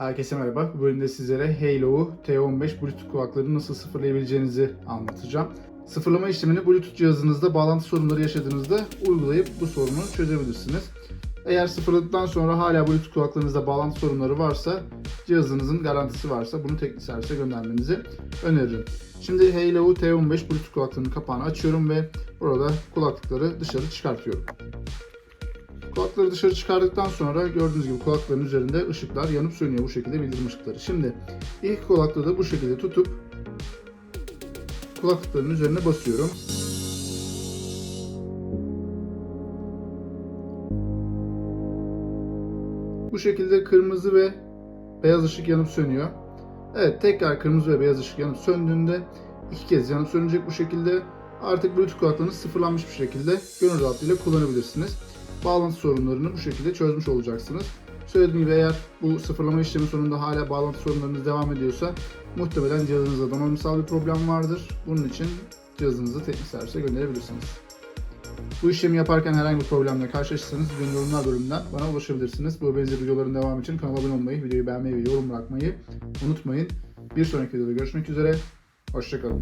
Herkese merhaba. Bu bölümde sizlere Halo T15 Bluetooth kulaklarını nasıl sıfırlayabileceğinizi anlatacağım. Sıfırlama işlemini Bluetooth cihazınızda bağlantı sorunları yaşadığınızda uygulayıp bu sorunu çözebilirsiniz. Eğer sıfırladıktan sonra hala Bluetooth kulaklarınızda bağlantı sorunları varsa cihazınızın garantisi varsa bunu teknik servise göndermenizi öneririm. Şimdi Halo T15 Bluetooth kulaklarının kapağını açıyorum ve burada kulaklıkları dışarı çıkartıyorum. Kulakları dışarı çıkardıktan sonra gördüğünüz gibi kulakların üzerinde ışıklar yanıp sönüyor bu şekilde bildirim ışıkları. Şimdi ilk kulaklığı da bu şekilde tutup kulaklıkların üzerine basıyorum. Bu şekilde kırmızı ve beyaz ışık yanıp sönüyor. Evet tekrar kırmızı ve beyaz ışık yanıp söndüğünde iki kez yanıp sönecek bu şekilde. Artık Bluetooth kulaklığınız sıfırlanmış bir şekilde gönül rahatlığıyla kullanabilirsiniz bağlantı sorunlarını bu şekilde çözmüş olacaksınız. Söylediğim gibi eğer bu sıfırlama işlemi sonunda hala bağlantı sorunlarınız devam ediyorsa muhtemelen cihazınızda donanımsal bir problem vardır. Bunun için cihazınızı teknik servise gönderebilirsiniz. Bu işlemi yaparken herhangi bir problemle karşılaşırsanız videonun yorumlar bölümünden bana ulaşabilirsiniz. Bu benzer videoların devamı için kanala abone olmayı, videoyu beğenmeyi ve yorum bırakmayı unutmayın. Bir sonraki videoda görüşmek üzere. Hoşçakalın.